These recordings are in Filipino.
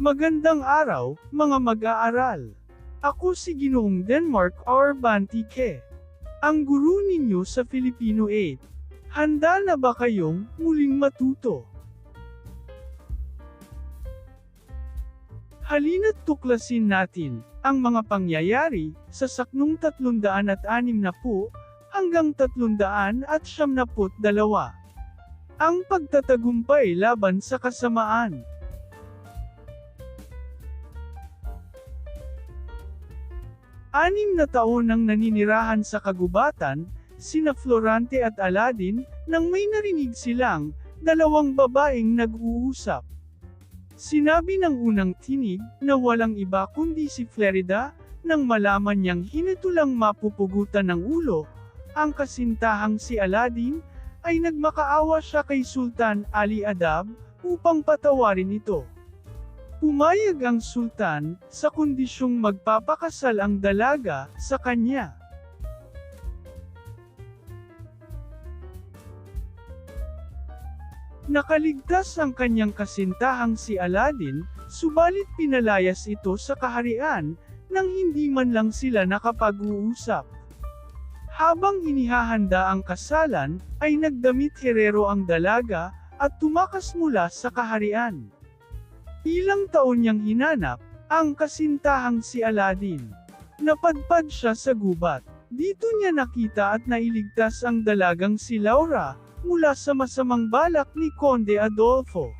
Magandang araw, mga mag-aaral. Ako si Ginoong Denmark or Bantike. Ang guru ninyo sa Filipino 8. Handa na ba kayong muling matuto? Halina't tuklasin natin ang mga pangyayari sa saknong 360 hanggang 300 at 72. Ang pagtatagumpay laban sa kasamaan. Anim na taon nang naninirahan sa kagubatan, sina Florante at Aladdin, nang may narinig silang, dalawang babaeng nag-uusap. Sinabi ng unang tinig, na walang iba kundi si Flerida, nang malaman niyang hinatulang mapupugutan ng ulo, ang kasintahang si Aladdin, ay nagmakaawa siya kay Sultan Ali Adab, upang patawarin ito. Pumayag ang sultan, sa kondisyong magpapakasal ang dalaga, sa kanya. Nakaligtas ang kanyang kasintahang si Aladdin, subalit pinalayas ito sa kaharian, nang hindi man lang sila nakapag-uusap. Habang inihahanda ang kasalan, ay nagdamit herero ang dalaga, at tumakas mula sa kaharian. Ilang taon niyang hinanap, ang kasintahang si Aladdin. Napadpad siya sa gubat. Dito niya nakita at nailigtas ang dalagang si Laura, mula sa masamang balak ni Conde Adolfo.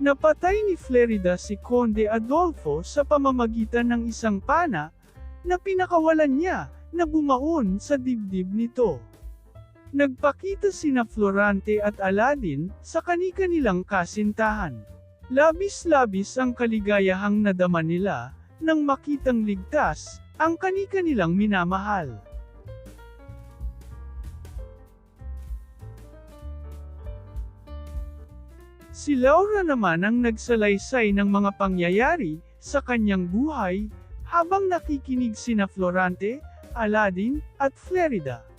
Napatay ni Flerida si Conde Adolfo sa pamamagitan ng isang pana, na pinakawalan niya, na bumaon sa dibdib nito. Nagpakita sina Florante at Aladdin, sa kani-kanilang kasintahan. Labis-labis ang kaligayahang nadama nila, nang makitang ligtas, ang kani-kanilang minamahal. Si Laura naman ang nagsalaysay ng mga pangyayari sa kanyang buhay, habang nakikinig sina Florante, Aladdin, at Flerida.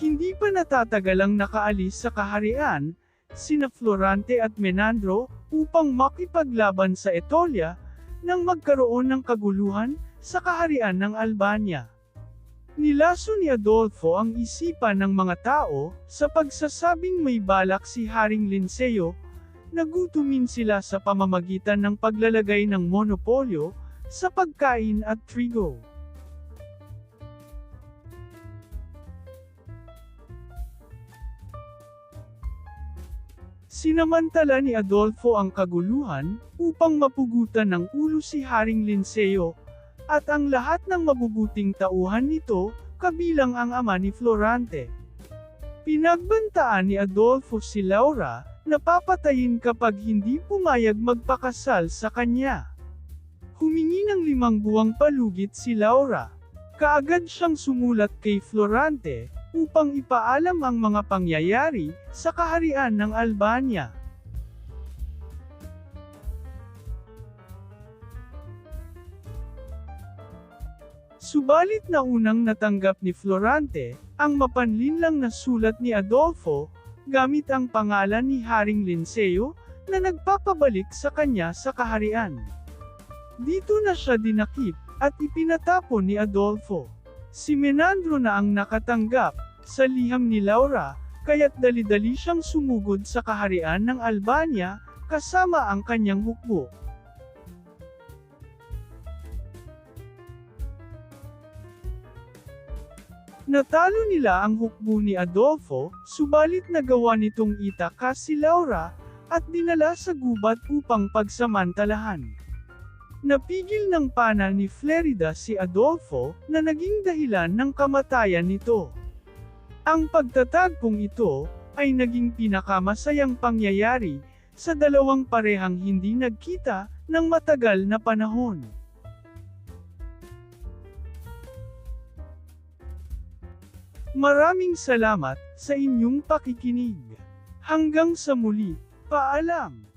Hindi pa natatagalang nakaalis sa kaharian, sina Florante at Menandro, upang makipaglaban sa Etolia, nang magkaroon ng kaguluhan, sa kaharian ng Albania. Nilaso ni Adolfo ang isipan ng mga tao, sa pagsasabing may balak si Haring Linceo, nagutumin sila sa pamamagitan ng paglalagay ng monopolyo, sa pagkain at trigo. Sinamantala ni Adolfo ang kaguluhan, upang mapugutan ng ulo si Haring Linceo, at ang lahat ng mabubuting tauhan nito, kabilang ang ama ni Florante. Pinagbantaan ni Adolfo si Laura, napapatayin kapag hindi pumayag magpakasal sa kanya. Humingi ng limang buwang palugit si Laura. Kaagad siyang sumulat kay Florante, upang ipaalam ang mga pangyayari, sa kaharian ng Albania. Subalit na unang natanggap ni Florante, ang mapanlinlang na sulat ni Adolfo, gamit ang pangalan ni Haring Linceo, na nagpapabalik sa kanya sa kaharian. Dito na siya dinakip, at ipinatapon ni Adolfo. Si Menandro na ang nakatanggap, sa liham ni Laura, kaya't dali-dali siyang sumugod sa kaharian ng Albania, kasama ang kanyang hukbo. Natalo nila ang hukbo ni Adolfo, subalit nagawa nitong itaka si Laura, at dinala sa gubat upang pagsamantalahan. Napigil ng pana ni Flerida si Adolfo, na naging dahilan ng kamatayan nito. Ang pagtatagpong ito, ay naging pinakamasayang pangyayari, sa dalawang parehang hindi nagkita, ng matagal na panahon. Maraming salamat sa inyong pakikinig. Hanggang sa muli, paalam!